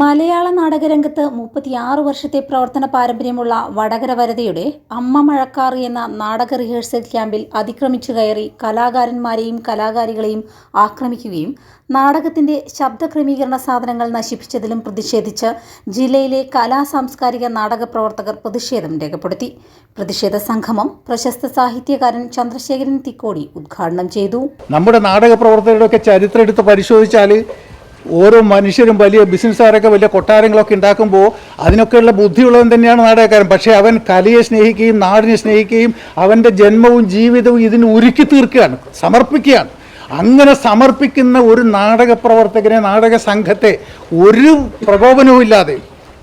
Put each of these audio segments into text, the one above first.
മലയാള നാടകരംഗത്ത് മുപ്പത്തിയാറ് വർഷത്തെ പ്രവർത്തന പാരമ്പര്യമുള്ള വടകര വരതയുടെ അമ്മ മഴക്കാർ എന്ന നാടക റിഹേഴ്സൽ ക്യാമ്പിൽ അതിക്രമിച്ചു കയറി കലാകാരന്മാരെയും കലാകാരികളെയും ആക്രമിക്കുകയും നാടകത്തിന്റെ ശബ്ദ ക്രമീകരണ സാധനങ്ങൾ നശിപ്പിച്ചതിലും പ്രതിഷേധിച്ച് ജില്ലയിലെ കലാ സാംസ്കാരിക നാടക പ്രവർത്തകർ പ്രതിഷേധം രേഖപ്പെടുത്തി. പ്രതിഷേധ സംഗമം പ്രശസ്ത സാഹിത്യകാരൻ ചന്ദ്രശേഖരൻ തിക്കോടി ഉദ്ഘാടനം ചെയ്തു. നമ്മുടെ നാടക പ്രവർത്തകരുടെയൊക്കെ ചരിത്രം എടുത്ത് പരിശോധിച്ചാൽ ഓരോ മനുഷ്യരും വലിയ ബിസിനസ്സുകാരൊക്കെ വലിയ കൊട്ടാരങ്ങളൊക്കെ ഉണ്ടാക്കുമ്പോൾ അതിനൊക്കെയുള്ള ബുദ്ധിയുള്ളവൻ തന്നെയാണ് നാടകക്കാരൻ. പക്ഷേ അവൻ കലയെ സ്നേഹിക്കുകയും നാടിനെ സ്നേഹിക്കുകയും അവന്റെ ജന്മവും ജീവിതവും ഇതിന് ഉരുക്കി തീർക്കുകയാണ് സമർപ്പിക്കുകയാണ്. അങ്ങനെ സമർപ്പിക്കുന്ന ഒരു നാടക പ്രവർത്തകനെ നാടക സംഘത്തെ ഒരു പ്രകോപനവും ഇല്ലാതെ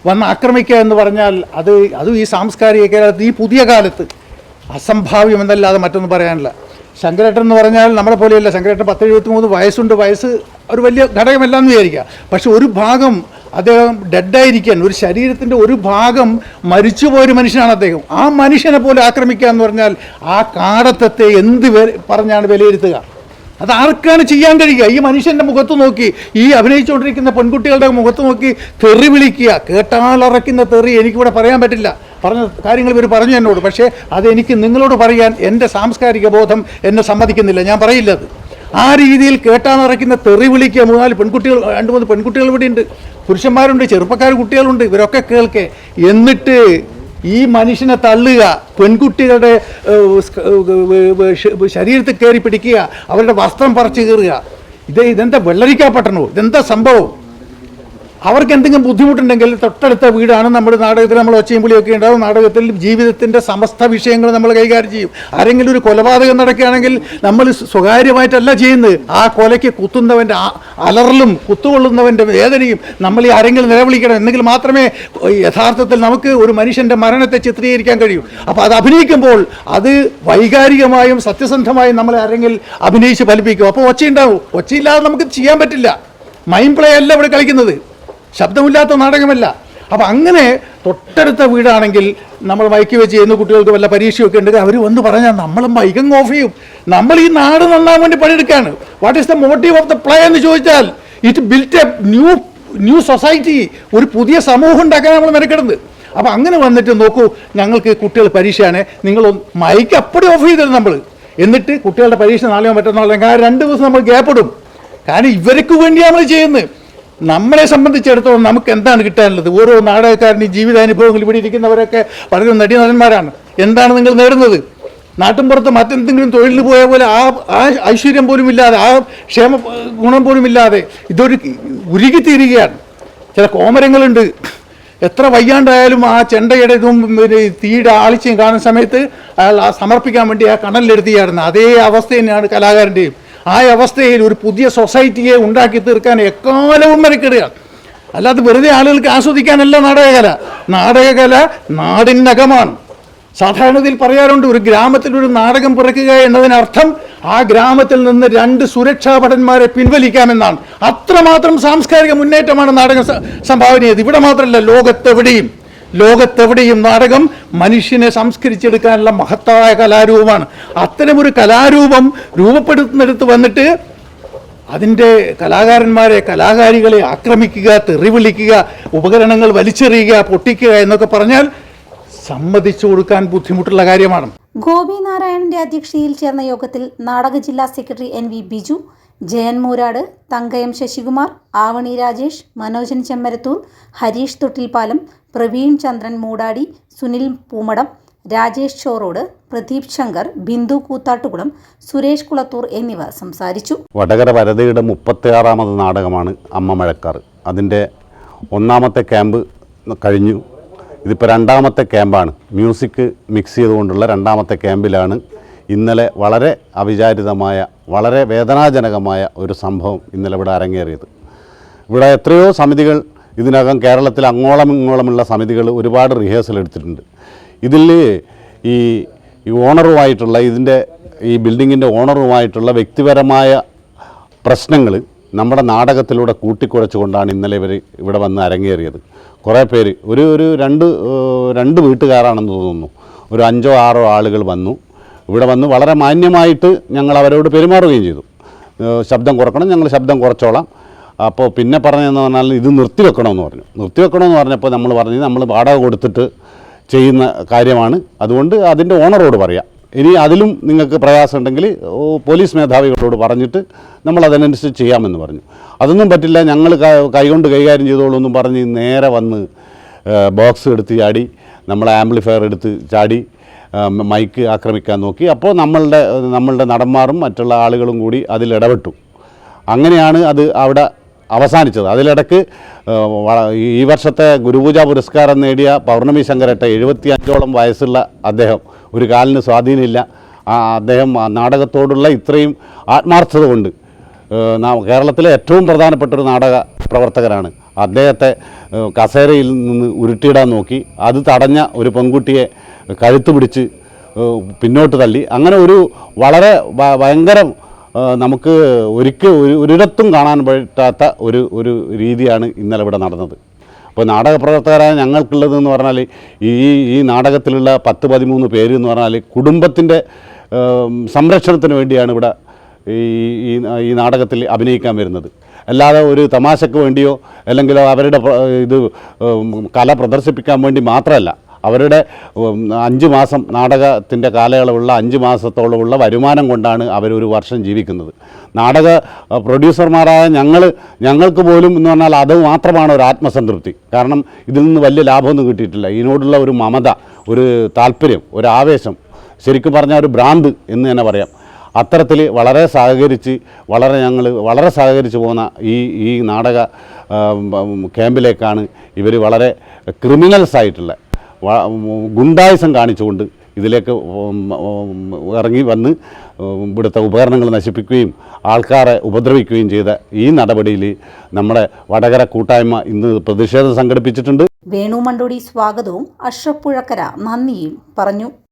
വന്ന് ആക്രമിക്കുക എന്ന് പറഞ്ഞാൽ അത് അതും ഈ സാംസ്കാരിക കേരളത്തിൽ ഈ പുതിയ കാലത്ത് അസംഭാവ്യമെന്നല്ലാതെ മറ്റൊന്നും പറയാനില്ല. ശങ്കരേട്ടൻ എന്ന് പറഞ്ഞാൽ നമ്മളെ പോലെയല്ല. ശങ്കരേട്ടൻ പത്ത് എഴുപത്തി മൂന്ന് വയസ്സുണ്ട്. വയസ്സ് ഒരു വലിയ ഘടകമല്ല എന്ന് വിചാരിക്കുക. പക്ഷെ ഒരു ഭാഗം അദ്ദേഹം ഡെഡായിരിക്കാൻ ഒരു ശരീരത്തിന്റെ ഒരു ഭാഗം മരിച്ചുപോയ ഒരു മനുഷ്യനാണ് അദ്ദേഹം. ആ മനുഷ്യനെ പോലെ ആക്രമിക്കുക എന്ന് പറഞ്ഞാൽ ആ കാടത്തത്തെ എന്ത് പറഞ്ഞാണ് വിലയിരുത്തുക. അത് ആർക്കാണ് ചെയ്യാൻ കഴിയുക? ഈ മനുഷ്യന്റെ മുഖത്ത് നോക്കി ഈ അഭിനയിച്ചുകൊണ്ടിരിക്കുന്ന പെൺകുട്ടികളുടെ മുഖത്ത് നോക്കി തെറി വിളിക്കുക. കേട്ടാലറയ്ക്കുന്ന തെറി എനിക്കിവിടെ പറയാൻ പറ്റില്ല. പറഞ്ഞ കാര്യങ്ങൾ ഇവർ പറഞ്ഞു എന്നോട്. പക്ഷേ അതെനിക്ക് നിങ്ങളോട് പറയാൻ എന്റെ സാംസ്കാരിക ബോധം എന്നെ സമ്മതിക്കുന്നില്ല. ഞാൻ പറയില്ല അത്. ആ രീതിയിൽ കേട്ടാനിറയ്ക്കുന്ന തെറി വിളിക്കുക മൂന്നാൽ പെൺകുട്ടികൾ രണ്ട് മൂന്ന് പെൺകുട്ടികൾ ഇവിടെ ഉണ്ട്. പുരുഷന്മാരുണ്ട് ചെറുപ്പക്കാർ കുട്ടികളുണ്ട്. ഇവരൊക്കെ കേൾക്കെ. എന്നിട്ട് ഈ മനുഷ്യനെ തള്ളുക പെൺകുട്ടികളുടെ ശരീരത്തിൽ കയറി പിടിക്കുക അവരുടെ വസ്ത്രം പറിച്ചു കീറുക. ഇത് ഇതെന്താ വെള്ളരിക്കാപ്പെട്ടണോ ഇതെന്താ സംഭവം? അവർക്ക് എന്തെങ്കിലും ബുദ്ധിമുട്ടുണ്ടെങ്കിൽ തൊട്ടടുത്ത വീടാണ് നമ്മുടെ നാടകത്തിൽ നമ്മൾ ഒച്ചയും പുളിയൊക്കെ ഉണ്ടാവും. നാടകത്തിൽ ജീവിതത്തിന്റെ സമസ്ത വിഷയങ്ങൾ നമ്മൾ കൈകാര്യം ചെയ്യും. ആരെങ്കിലും ഒരു കൊലപാതകം നടക്കുകയാണെങ്കിൽ നമ്മൾ സ്വകാര്യമായിട്ടല്ല ചെയ്യുന്നത്. ആ കൊലയ്ക്ക് കുത്തുന്നവന്റെ അലറലും കുത്തുകൊള്ളുന്നവന്റെ വേദനയും നമ്മൾ ഈ ആരെങ്കിലും നിലവിളിക്കണം എന്നെങ്കിൽ മാത്രമേ യഥാർത്ഥത്തിൽ നമുക്ക് ഒരു മനുഷ്യന്റെ മരണത്തെ ചിത്രീകരിക്കാൻ കഴിയൂ. അപ്പോൾ അത് അഭിനയിക്കുമ്പോൾ അത് വൈകാരികമായും സത്യസന്ധമായും നമ്മളെ ആരെങ്കിലും അഭിനയിച്ച് ഫലിപ്പിക്കും. അപ്പോൾ ഒച്ചയുണ്ടാവും. ഒച്ചയില്ലാതെ നമുക്ക് ചെയ്യാൻ പറ്റില്ല. മൈൻഡ് പ്ലേ അല്ല ഇവിടെ കളിക്കുന്നത്. ശബ്ദമില്ലാത്ത നാടകമല്ല. അപ്പം അങ്ങനെ തൊട്ടടുത്ത വീടാണെങ്കിൽ നമ്മൾ മൈക്ക് വെച്ച് ചെയ്യുന്ന കുട്ടികൾക്ക് വല്ല പരീക്ഷയൊക്കെ ഉണ്ടെങ്കിൽ അവർ വന്ന് പറഞ്ഞാൽ നമ്മളും മൈക്കും ഓഫ് ചെയ്യും നമ്മൾ ഈ നാട് നന്നാൻ വേണ്ടി പണിയെടുക്കുകയാണ്. What is the motive of the play എന്ന് ചോദിച്ചാൽ it built a new new society ഒരു പുതിയ സമൂഹം ഉണ്ടാക്കാൻ നമ്മൾ മെനക്കെടുന്നത് അപ്പോൾ അങ്ങനെ വന്നിട്ട് നോക്കൂ ഞങ്ങൾക്ക് കുട്ടികൾ പരീക്ഷയാണ് നിങ്ങൾ മൈക്ക് അപ്പടി ഓഫ് ചെയ്തിരുന്നു നമ്മൾ എന്നിട്ട് കുട്ടികളുടെ പരീക്ഷ നാളെയോ മറ്റന്നാളോ കാരണം രണ്ട് ദിവസം നമ്മൾ ഗ്യാപ്പ് ഇടും. കാരണം ഇവർക്ക് വേണ്ടിയാണ് നമ്മൾ ചെയ്യുന്നത്. നമ്മളെ സംബന്ധിച്ചിടത്തോളം നമുക്ക് എന്താണ് കിട്ടാനുള്ളത്? ഓരോ നാടകക്കാരന്റെയും ജീവിതാനുഭവങ്ങൾ ഇവിടെ ഇരിക്കുന്നവരൊക്കെ പലരും നടീനടന്മാരാണ്. എന്താണ് നിങ്ങൾ നേടുന്നത്? നാട്ടിൻപുറത്ത് മറ്റെന്തെങ്കിലും തൊഴിലിന് പോയ പോലെ ആ ആ ഐശ്വര്യം പോലും ഇല്ലാതെ ആ ക്ഷേമ ഗുണം പോലും ഇല്ലാതെ ഇതൊരു ഉരുകിത്തീരുകയാണ്. ചില കോമരങ്ങളുണ്ട്. എത്ര വയ്യാണ്ടായാലും ആ ചെണ്ടയുടെ ഇതും പിന്നെ തീയുടെ ആളിച്ചയും കാണുന്ന സമയത്ത് അയാൾ ആ സമർപ്പിക്കാൻ വേണ്ടി ആ കണലിലെടുത്തിയായിരുന്നു അതേ അവസ്ഥ തന്നെയാണ് കലാകാരന്റെയും ആ അവസ്ഥയിൽ ഒരു പുതിയ സൊസൈറ്റിയെ ഉണ്ടാക്കി തീർക്കാൻ എക്കാലവും മെനക്കെടുകയാണ് അല്ലാതെ വെറുതെ ആളുകൾക്ക് ആസ്വദിക്കാനല്ല നാടകകല. നാടകകല നാടിനകമാണ്. സാധാരണതയിൽ പറയാറുണ്ട് ഒരു ഗ്രാമത്തിൽ ഒരു നാടകം പിറക്കുക എന്നതിനർത്ഥം ആ ഗ്രാമത്തിൽ നിന്ന് രണ്ട് സുരക്ഷാ ഭടന്മാരെ പിൻവലിക്കാമെന്നാണ്. അത്രമാത്രം സാംസ്കാരിക മുന്നേറ്റമാണ് നാടകം സംഭാവന ചെയ്ത് ഇവിടെ മാത്രമല്ല ലോകത്തെവിടെയും. ലോകത്തെവിടെയും നാടകം മനുഷ്യനെ സംസ്കരിച്ചെടുക്കാനുള്ള മഹത്തായ കലാരൂപമാണ്. അത്തരമൊരു കലാരൂപം രൂപപ്പെടുത്തുന്നിടത്ത് വന്നിട്ട് അതിന്റെ കലാകാരന്മാരെ കലാകാരികളെ ആക്രമിക്കുക തെറിവിളിക്കുക ഉപകരണങ്ങൾ വലിച്ചെറിയുക പൊട്ടിക്കുക എന്നൊക്കെ പറഞ്ഞാൽ സമ്മതിച്ചു കൊടുക്കാൻ ബുദ്ധിമുട്ടുള്ള കാര്യമാണ്. ഗോപി നാരായണന്റെ അധ്യക്ഷതയിൽ ചേർന്ന യോഗത്തിൽ നാടക ജില്ലാ secretary N V Biju Jayan Moorad Thankayam Sasikumar Avani Rajesh Manojan Chemmarathur Harish Thottilpalam Praveen Chandran Moodadi Sunil Poomadam Rajesh Chorode Pradeep Shankar Bindu Koothattukulam Suresh Kulathur എന്നിവർ സംസാരിച്ചു. വടകര വരതയുടെ മുപ്പത്തിയാറാമത് നാടകമാണ് അമ്മ മഴക്കാർ അതിന്റെ ഒന്നാമത്തെ ക്യാമ്പ് കഴിഞ്ഞു. ഇതിപ്പോൾ രണ്ടാമത്തെ ക്യാമ്പാണ്. മ്യൂസിക് മിക്സ് ചെയ്തുകൊണ്ടുള്ള രണ്ടാമത്തെ ക്യാമ്പിലാണ് ഇന്നലെ വളരെ അവിചാരിതമായ വളരെ വേദനാജനകമായ ഒരു സംഭവം ഇന്നലെ ഇവിടെ അരങ്ങേറിയത്. ഇവിടെ എത്രയോ സമിതികൾ ഇതിനകം കേരളത്തിൽ അങ്ങോളം ഇങ്ങോളമുള്ള സമിതികൾ ഒരുപാട് റിഹേഴ്സൽ എടുത്തിട്ടുണ്ട്. ഇതിൽ ഈ ഓണറുമായിട്ടുള്ള ഇതിന്റെ ഈ ബിൽഡിങ്ങിന്റെ ഓണറുമായിട്ടുള്ള വ്യക്തിപരമായ പ്രശ്നങ്ങൾ നമ്മുടെ നാടകത്തിലൂടെ കൂട്ടിക്കുറച്ചുകൊണ്ടാണ് ഇന്നലെ ഇവർ ഇവിടെ വന്ന് അരങ്ങേറിയത്. കുറേ പേര് ഒരു ഒരു രണ്ട് രണ്ട് വീട്ടുകാരാണെന്ന് തോന്നുന്നു. ഒരു അഞ്ചോ ആറോ ആളുകൾ വന്നു. ഇവിടെ വന്ന് വളരെ മാന്യമായിട്ട് ഞങ്ങൾ അവരോട് പെരുമാറുകയും ചെയ്തു. ശബ്ദം കുറക്കണം ഞങ്ങൾ ശബ്ദം കുറച്ചോളാം. അപ്പോൾ പിന്നെ പറഞ്ഞതെന്ന് പറഞ്ഞാൽ ഇത് നിർത്തിവെക്കണമെന്ന് പറഞ്ഞു. നിർത്തിവെക്കണമെന്ന് പറഞ്ഞപ്പോൾ നമ്മൾ പറഞ്ഞു നമ്മൾ വാടക കൊടുത്തിട്ട് ചെയ്യുന്ന കാര്യമാണ്. അതുകൊണ്ട് അതിന്റെ ഓണറോട് പറയാം. ഇനി അതിലും നിങ്ങൾക്ക് പ്രയാസം ഉണ്ടെങ്കിൽ പോലീസ് മേധാവികളോട് പറഞ്ഞിട്ട് നമ്മൾ അതിനനുസരിച്ച് ചെയ്യാമെന്ന് പറഞ്ഞു. അതൊന്നും പറ്റില്ല ഞങ്ങൾ കൈകൊണ്ട് കൈകാര്യം ചെയ്തോളൂ എന്നും പറഞ്ഞ് നേരെ വന്ന് ബോക്സ് എടുത്ത് ചാടി നമ്മളെ ആംപ്ലിഫയർ എടുത്ത് ചാടി മൈക്ക് ആക്രമിക്കാൻ നോക്കി. അപ്പോൾ നമ്മളുടെ നമ്മളുടെ നടന്മാരും മറ്റുള്ള ആളുകളും കൂടി അതിൽ ഇടപെട്ടു. അങ്ങനെയാണ് അത് അവിടെ അവസാനിച്ചത്. അതിലിടക്ക് ഈ വർഷത്തെ ഗുരുപൂജ പുരസ്കാരം നേടിയ പൗർണമി ശങ്കരട്ട എഴുപത്തി അഞ്ചോളം വയസ്സുള്ള അദ്ദേഹം. ഒരു കാലിന് സ്വാധീനമില്ല. അദ്ദേഹം നാടകത്തോടുള്ള ഇത്രയും ആത്മാർത്ഥത കൊണ്ട് കേരളത്തിലെ ഏറ്റവും പ്രധാനപ്പെട്ട ഒരു നാടക പ്രവർത്തകരാണ് അദ്ദേഹത്തെ കസേരയിൽ നിന്ന് ഉരുട്ടിയിടാൻ നോക്കി. അത് തടഞ്ഞ ഒരു പെൺകുട്ടിയെ കഴുത്ത് പിടിച്ച് പിന്നോട്ട് തള്ളി. അങ്ങനെ ഒരു വളരെ ഭയങ്കര നമുക്ക് ഒരിക്കൽ ഒരു ഒരിടത്തും കാണാൻ പറ്റാത്ത ഒരു ഒരു രീതിയാണ് ഇന്നലെ ഇവിടെ നടന്നത്. അപ്പോൾ നാടക പ്രവർത്തകരായ ഞങ്ങൾക്കുള്ളതെന്ന് പറഞ്ഞാൽ ഈ ഈ നാടകത്തിലുള്ള പത്ത് പതിമൂന്ന് പേര് എന്ന് പറഞ്ഞാൽ കുടുംബത്തിന്റെ സംരക്ഷണത്തിന് വേണ്ടിയാണ് ഇവിടെ ഈ ഈ ഈ നാടകത്തിൽ അഭിനയിക്കാൻ വരുന്നത്. അല്ലാതെ ഒരു തമാശക്ക് വേണ്ടിയോ അല്ലെങ്കിൽ അവരുടെ ഇത് കല പ്രദർശിപ്പിക്കാൻ വേണ്ടി മാത്രമല്ല. അവരുടെ അഞ്ച് മാസം നാടകത്തിന്റെ കാലയളവുള്ള അഞ്ച് മാസത്തോളമുള്ള വരുമാനം കൊണ്ടാണ് അവരൊരു വർഷം ജീവിക്കുന്നത്. നാടക പ്രൊഡ്യൂസർമാരായ ഞങ്ങൾ ഞങ്ങൾക്ക് പോലും എന്ന് പറഞ്ഞാൽ അത് മാത്രമാണ് ഒരു ആത്മസംതൃപ്തി. കാരണം ഇതിൽ നിന്ന് വലിയ ലാഭമൊന്നും കിട്ടിയിട്ടില്ല. ഇതിനോടുള്ള ഒരു മമത ഒരു താല്പര്യം ഒരു ആവേശം ശരിക്കും പറഞ്ഞാൽ ഒരു ഭ്രാന്ത് എന്ന് തന്നെ പറയാം. അത്തരത്തിൽ വളരെ സഹകരിച്ച് വളരെ ഞങ്ങൾ വളരെ സഹകരിച്ച് പോകുന്ന ഈ ഈ നാടക ക്യാമ്പിലേക്കാണ് ഇവർ വളരെ ക്രിമിനൽസ് ആയിട്ടുള്ള ഗുണ്ടായുസം കാണിച്ചുകൊണ്ട് ഇതിലേക്ക് ഇറങ്ങി വന്ന് ഇവിടുത്തെ ഉപകരണങ്ങൾ നശിപ്പിക്കുകയും ആൾക്കാരെ ഉപദ്രവിക്കുകയും ചെയ്ത ഈ നടപടിയിൽ നമ്മുടെ വടകര കൂട്ടായ്മ ഇന്ന് പ്രതിഷേധം സംഘടിപ്പിച്ചിട്ടുണ്ട്. വേണു മണ്ടോടി സ്വാഗതവും അഷ്റഫ് നന്ദിയും പറഞ്ഞു.